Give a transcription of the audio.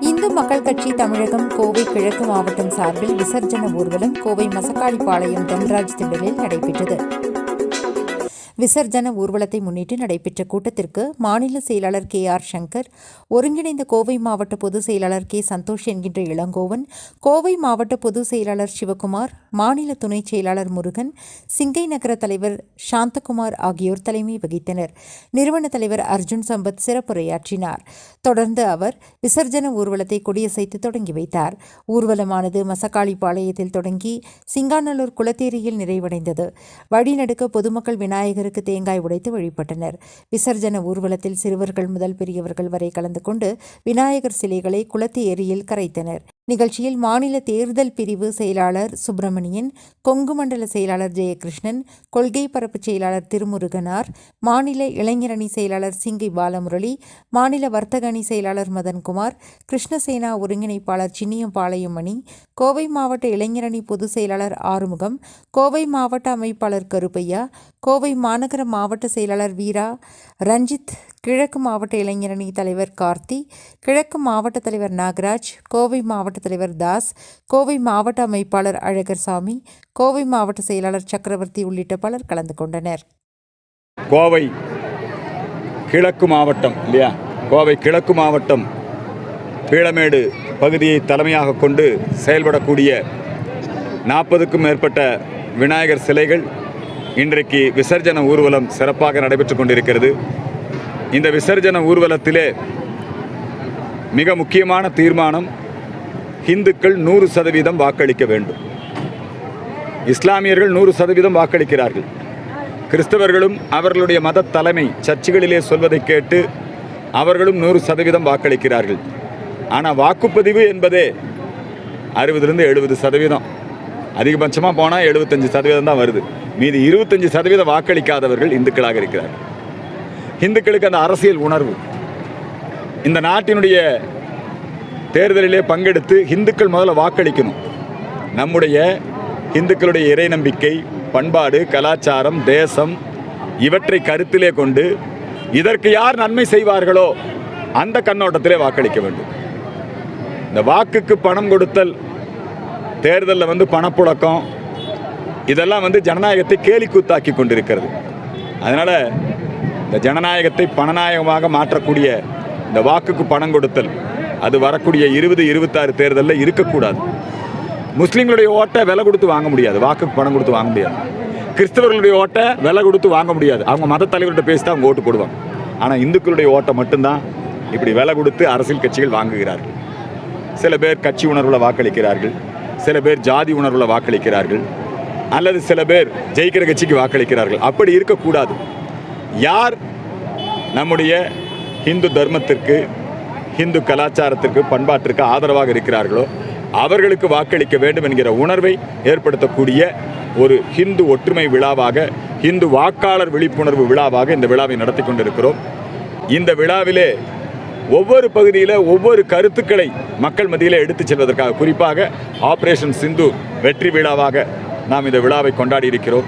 இந்து மக்கள் கட்சி தமிழகம் கோவை கிழக்கு மாவட்டம் சார்பில் விசர்ஜன ஊர்வலம் கோவை மசக்காளிப்பாளையம் தன்ராஜ் திடலில் நடைபெற்றது. விசர்ஜன ஊர்வலத்தை முன்னிட்டு நடைபெற்ற கூட்டத்திற்கு மாநில செயலாளர் கே ஆர் சங்கர் ஒருங்கிணைந்த கோவை மாவட்ட பொதுச் செயலாளர் கே சந்தோஷ் என்கின்ற இளங்கோவன் கோவை மாவட்ட பொதுச் செயலாளர் சிவகுமார் மாநில துணைச் செயலாளர் முருகன் சிங்கை நகர தலைவர் சாந்தகுமார் ஆகியோர் தலைமை வகித்தனர். நிறுவன தலைவர் அர்ஜுன் சம்பத் சிறப்புரையாற்றினார். தொடர்ந்து அவர் விசர்ஜன ஊர்வலத்தை கொடியசைத்து தொடங்கி வைத்தார். ஊர்வலமானது மசக்காளிப்பாளையத்தில் தொடங்கி சிங்காநல்லூர் குளத்தேரியில் நிறைவடைந்தது. வழிநடுக்க பொதுமக்கள் விநாயகர் விநாயகருக்கு தேங்காய் உடைத்து வழிபட்டனர். விசர்ஜன ஊர்வலத்தில் சிறுவர்கள் முதல் பெரியவர்கள் வரை கலந்து கொண்டு விநாயகர் சிலைகளை குளத்து ஏரியில் கரைத்தனர். நிகழ்ச்சியில் மாநில தேர்தல் பிரிவு செயலாளர் சுப்பிரமணியன் கொங்கு மண்டல செயலாளர் ஜெயகிருஷ்ணன் கொள்கை பரப்பு செயலாளர் திருமுருகனார் மாநில இளைஞரணி செயலாளர் சிங்கை பாலமுரளி மாநில வர்த்தக அணி செயலாளர் மதன்குமார் கிருஷ்ணசேனா ஒருங்கிணைப்பாளர் சின்னியம்பாளையம் மணி கோவை மாவட்ட இளைஞரணி பொதுச் செயலாளர் ஆறுமுகம் கோவை மாவட்ட அமைப்பாளர் கருப்பையா கோவை மாநகர மாவட்ட செயலாளர் வீரா ரஞ்சித் கிழக்கு மாவட்ட இளைஞரணி தலைவர் கார்த்தி கிழக்கு மாவட்ட தலைவர் நாகராஜ் கோவை மாவட்ட தலைவர் தாஸ் கோவை மாவட்ட அமைப்பாளர் அழகர்சாமி கோவை மாவட்ட செயலாளர் சக்கரவர்த்தி உள்ளிட்ட பலர் கலந்து கொண்டனர். கோவை கிழக்கு மாவட்டம் இல்லையா? கோவை கிழக்கு மாவட்டம் பீளமேடு பகுதியை தலைமையாக கொண்டு செயல்படக்கூடிய நாற்பதுக்கும் மேற்பட்ட விநாயகர் சிலைகள் இன்றைக்கு விசர்ஜன ஊர்வலம் சிறப்பாக நடைபெற்று கொண்டிருக்கிறது. இந்த விசர்ஜன ஊர்வலத்திலே மிக முக்கியமான தீர்மானம் இந்துக்கள் நூறு சதவீதம் வாக்களிக்க வேண்டும். இஸ்லாமியர்கள் நூறு சதவீதம் வாக்களிக்கிறார்கள். கிறிஸ்தவர்களும் அவர்களுடைய மத தலைமை சர்ச்சுகளிலே சொல்வதை கேட்டு அவர்களும் நூறு சதவீதம் வாக்களிக்கிறார்கள். ஆனால் வாக்குப்பதிவு என்பதே அறுபதுலேருந்து எழுபது சதவீதம். அதிகபட்சமாக போனால் எழுபத்தஞ்சு சதவீதம் தான் வருது. மீது இருபத்தஞ்சு சதவீதம் வாக்களிக்காதவர்கள் இந்துக்களாக இருக்கிறார்கள். இந்துக்களுக்கு அந்த அரசியல் உணர்வு. இந்த நாட்டினுடைய தேர்தலிலே பங்கெடுத்து இந்துக்கள் முதல்ல வாக்களிக்கணும். நம்முடைய இந்துக்களுடைய இறை நம்பிக்கை பண்பாடு கலாச்சாரம் தேசம் இவற்றை கருத்திலே கொண்டு இதற்கு யார் நன்மை செய்வார்களோ அந்த கண்ணோட்டத்திலே வாக்களிக்க வேண்டும். இந்த வாக்குக்கு பணம் கொடுத்தல் தேர்தலில் வந்து பணப்புழக்கம் இதெல்லாம் வந்து ஜனநாயகத்தை கேலிக்கூத்தாக்கி கொண்டிருக்கிறது. அதனால் இந்த ஜனநாயகத்தை பணநாயகமாக மாற்றக்கூடிய இந்த வாக்குக்கு பணம் கொடுத்தல் அது வரக்கூடிய இருபது இருபத்தாறு தேர்தலில் இருக்கக்கூடாது. முஸ்லீம்களுடைய ஓட்டை விலை கொடுத்து வாங்க முடியாது வாக்குக்கு பணம் கொடுத்து வாங்க முடியாது. கிறிஸ்தவர்களுடைய ஓட்டை விலை கொடுத்து வாங்க முடியாது. அவங்க மத தலைவர்கிட்ட பேசி தான் அவங்க ஓட்டு போடுவாங்க. ஆனால் இந்துக்களுடைய ஓட்டை மட்டும்தான் இப்படி விலை கொடுத்து அரசியல் கட்சிகள் வாங்குகிறார்கள். சில பேர் கட்சி உணர்வில் வாக்களிக்கிறார்கள். சில பேர் ஜாதி உணர்வில் வாக்களிக்கிறார்கள். அல்லது சில பேர் ஜெயிக்கிற கட்சிக்கு வாக்களிக்கிறார்கள். அப்படி இருக்கக்கூடாது. யார் நம்முடைய இந்து தர்மத்திற்கு இந்து கலாச்சாரத்திற்கு பண்பாட்டிற்கு ஆதரவாக இருக்கிறார்களோ அவர்களுக்கு வாக்களிக்க வேண்டும் என்கிற உணர்வை ஏற்படுத்தக்கூடிய ஒரு ஹிந்து ஒற்றுமை விழாவாக இந்து வாக்காளர் விழிப்புணர்வு விழாவாக இந்த விழாவை நடத்தி கொண்டிருக்கிறோம். இந்த விழாவிலே ஒவ்வொரு பகுதியில் ஒவ்வொரு கருத்துக்களை மக்கள் மத்தியில் எடுத்துச் செல்வதற்காக குறிப்பாக ஆபரேஷன் சிந்து வெற்றி விழாவாக நாம் இந்த விழாவை கொண்டாடி இருக்கிறோம்.